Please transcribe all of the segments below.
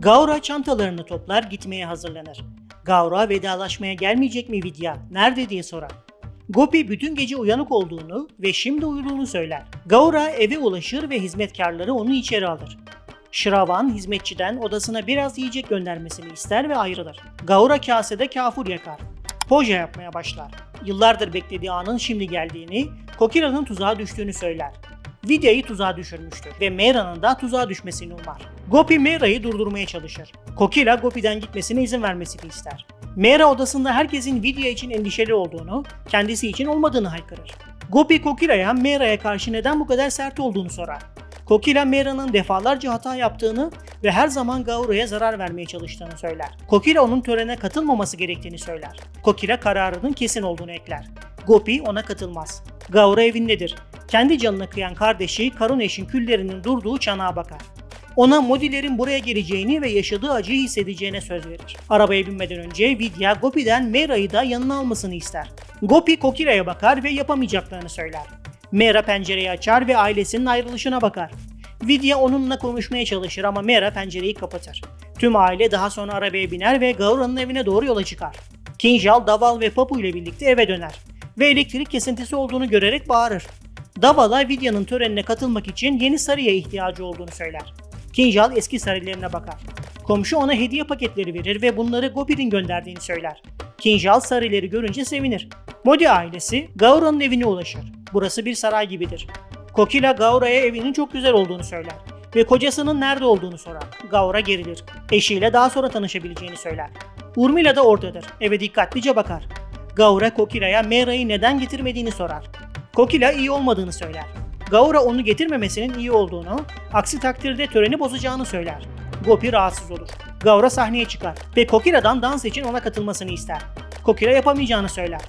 Gaura çantalarını toplar gitmeye hazırlanır. Gaura vedalaşmaya gelmeyecek mi Vidya? Nerede diye sorar. Gopi bütün gece uyanık olduğunu ve şimdi uyuduğunu söyler. Gaura eve ulaşır ve hizmetkarları onu içeri alır. Şravan hizmetçiden odasına biraz yiyecek göndermesini ister ve ayrılır. Gaura kasede kafur yakar. Poja yapmaya başlar. Yıllardır beklediği anın şimdi geldiğini, Kokira'nın tuzağa düştüğünü söyler. Vidya'yı tuzağa düşürmüştür ve Meyra'nın da tuzağa düşmesini umar. Gopi Meyra'yı durdurmaya çalışır. Kokira Gopi'den gitmesine izin vermesini ister. Meyra odasında herkesin Vidya için endişeli olduğunu, kendisi için olmadığını haykırır. Gopi Kokira'ya Meyra'ya karşı neden bu kadar sert olduğunu sorar. Kokila Meyra'nın defalarca hata yaptığını ve her zaman Gaura'ya zarar vermeye çalıştığını söyler. Kokila onun törene katılmaması gerektiğini söyler. Kokila kararının kesin olduğunu ekler. Gopi ona katılmaz. Gaura evindedir. Kendi canına kıyan kardeşi Karuneş'in küllerinin durduğu çanağa bakar. Ona Modilerin buraya geleceğini ve yaşadığı acıyı hissedeceğine söz verir. Arabaya binmeden önce Vidya Gopi'den Mera'yı da yanına almasını ister. Gopi Kokira'ya bakar ve yapamayacaklarını söyler. Mera pencereyi açar ve ailesinin ayrılışına bakar. Vidya onunla konuşmaya çalışır ama Mera pencereyi kapatır. Tüm aile daha sonra arabaya biner ve Gaura'nın evine doğru yola çıkar. Kinjal, Daval ve Papu ile birlikte eve döner ve elektrik kesintisi olduğunu görerek bağırır. Daval'a Vidya'nın törenine katılmak için yeni sarıya ihtiyacı olduğunu söyler. Kinjal eski sarılarına bakar. Komşu ona hediye paketleri verir ve bunları Gopi'nin gönderdiğini söyler. Kinjal sarıları görünce sevinir. Modi ailesi Gaura'nın evine ulaşır. Burası bir saray gibidir. Kokila Gaura'ya evinin çok güzel olduğunu söyler ve kocasının nerede olduğunu sorar. Gaura gerilir. Eşiyle daha sonra tanışabileceğini söyler. Urmila da oradadır. Eve dikkatlice bakar. Gaura Kokila'ya Mera'yı neden getirmediğini sorar. Kokila iyi olmadığını söyler. Gaura onu getirmemesinin iyi olduğunu, aksi takdirde töreni bozacağını söyler. Gopi rahatsız olur. Gaura sahneye çıkar ve Kokila'dan dans için ona katılmasını ister. Kokila yapamayacağını söyler.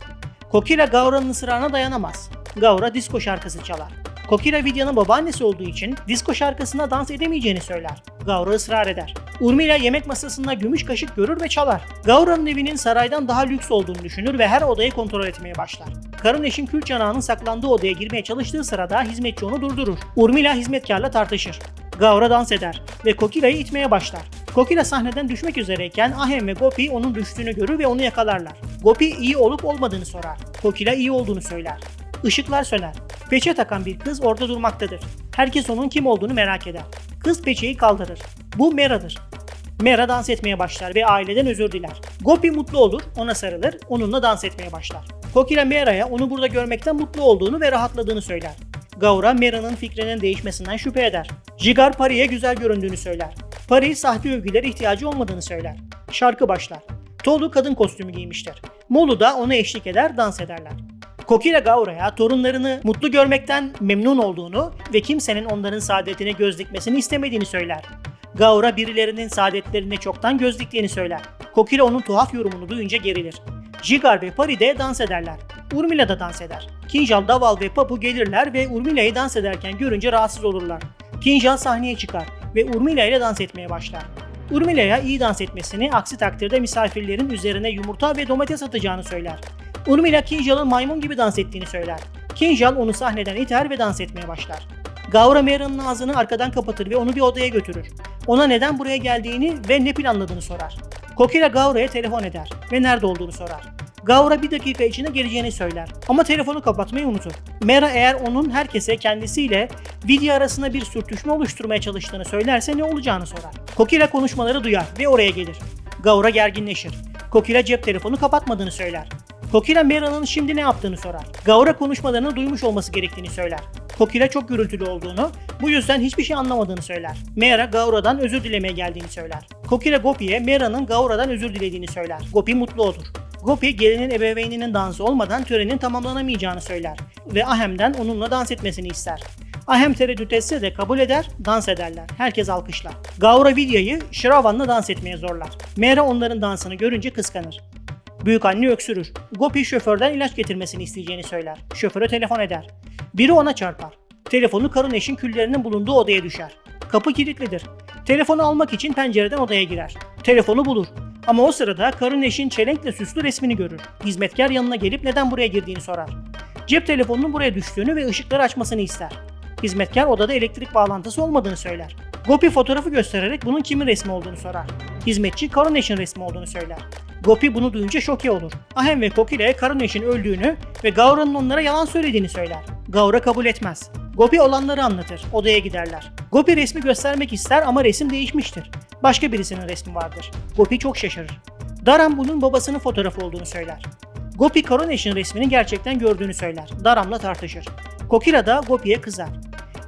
Kokila Gaura'nın ısrarına dayanamaz. Gaura disco şarkısı çalar. Kokila Vidya'nın babaannesi olduğu için disco şarkısına dans edemeyeceğini söyler. Gaura ısrar eder. Urmila yemek masasında gümüş kaşık görür ve çalar. Gaura'nın evinin saraydan daha lüks olduğunu düşünür ve her odayı kontrol etmeye başlar. Karın eşin kül çanağının saklandığı odaya girmeye çalıştığı sırada hizmetçi onu durdurur. Urmila hizmetkarla tartışır. Gaura dans eder ve Kokila'yı itmeye başlar. Kokila sahneden düşmek üzereyken Ahem ve Gopi onun düştüğünü görür ve onu yakalarlar. Gopi iyi olup olmadığını sorar. Kokila iyi olduğunu söyler. Işıklar söner. Peçe takan bir kız orada durmaktadır. Herkes onun kim olduğunu merak eder. Kız peçeyi kaldırır. Bu Mera'dır. Mera dans etmeye başlar ve aileden özür diler. Gopi mutlu olur, ona sarılır, onunla dans etmeye başlar. Kokila Mera'ya onu burada görmekten mutlu olduğunu ve rahatladığını söyler. Gaura Mera'nın fikrinin değişmesinden şüphe eder. Jigar Pari'ye güzel göründüğünü söyler. Pari sahte övgülere ihtiyacı olmadığını söyler. Şarkı başlar. Tolu kadın kostümü giymiştir. Molu da ona eşlik eder, dans ederler. Kokila Gaura'ya torunlarını mutlu görmekten memnun olduğunu ve kimsenin onların saadetine göz dikmesini istemediğini söyler. Gaura birilerinin saadetlerine çoktan göz diktiğini söyler. Kokila onun tuhaf yorumunu duyunca gerilir. Jigar ve Pari de dans ederler. Urmila da dans eder. Kinjal, Daval ve Papu gelirler ve Urmila'yı dans ederken görünce rahatsız olurlar. Kinjal sahneye çıkar ve Urmila ile dans etmeye başlar. Urmila'ya iyi dans etmesini, aksi takdirde misafirlerin üzerine yumurta ve domates atacağını söyler. Urmila Kinjal'ın maymun gibi dans ettiğini söyler. Kinjal onu sahneden iter ve dans etmeye başlar. Gaura Mera'nın ağzını arkadan kapatır ve onu bir odaya götürür. Ona neden buraya geldiğini ve ne planladığını sorar. Kokila Gaura'ya telefon eder ve nerede olduğunu sorar. Gaura bir dakika içinde geleceğini söyler ama telefonu kapatmayı unutur. Mera eğer onun herkese kendisiyle Vidya arasında bir sürtüşme oluşturmaya çalıştığını söylerse ne olacağını sorar. Kokila konuşmaları duyar ve oraya gelir. Gaura gerginleşir. Kokila cep telefonu kapatmadığını söyler. Kokila Mera'nın şimdi ne yaptığını sorar. Gaura konuşmalarını duymuş olması gerektiğini söyler. Kokila çok gürültülü olduğunu, bu yüzden hiçbir şey anlamadığını söyler. Mera Gaura'dan özür dilemeye geldiğini söyler. Kokila Gopi'ye Mera'nın Gaura'dan özür dilediğini söyler. Gopi mutlu olur. Gopi gelinin ebeveyninin dansı olmadan törenin tamamlanamayacağını söyler ve Ahem'den onunla dans etmesini ister. Ahem tereddüt etse de kabul eder, dans ederler. Herkes alkışlar. Gaura Vidya'yı Shravan'la dans etmeye zorlar. Mera onların dansını görünce kıskanır. Büyük anne öksürür. Gopi şoförden ilaç getirmesini isteyeceğini söyler. Şoföre telefon eder. Biri ona çarpar. Telefonu karın eşin küllerinin bulunduğu odaya düşer. Kapı kilitlidir. Telefonu almak için pencereden odaya girer. Telefonu bulur. Ama o sırada karın eşin çelenkle süslü resmini görür. Hizmetkar yanına gelip neden buraya girdiğini sorar. Cep telefonunun buraya düştüğünü ve ışıkları açmasını ister. Hizmetkar odada elektrik bağlantısı olmadığını söyler. Gopi fotoğrafı göstererek bunun kimin resmi olduğunu sorar. Hizmetçi Karunesh'in resmi olduğunu söyler. Gopi bunu duyunca şoke olur. Ahem ve Kokila'ya Karunesh'in öldüğünü ve Gaura'nın onlara yalan söylediğini söyler. Gaura kabul etmez. Gopi olanları anlatır. Odaya giderler. Gopi resmi göstermek ister ama resim değişmiştir. Başka birisinin resmi vardır. Gopi çok şaşırır. Daram bunun babasının fotoğrafı olduğunu söyler. Gopi Karunesh'in resmini gerçekten gördüğünü söyler. Daram'la tartışır. Kokila da Gopi'ye kızar.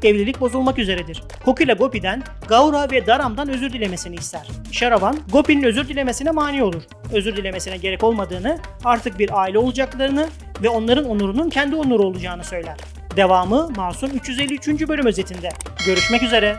Evlilik bozulmak üzeredir. Kokila Gopi'den, Gaura ve Daram'dan özür dilemesini ister. Şaravan, Gopi'nin özür dilemesine mani olur. Özür dilemesine gerek olmadığını, artık bir aile olacaklarını ve onların onurunun kendi onuru olacağını söyler. Devamı Masum 353. bölüm özetinde. Görüşmek üzere.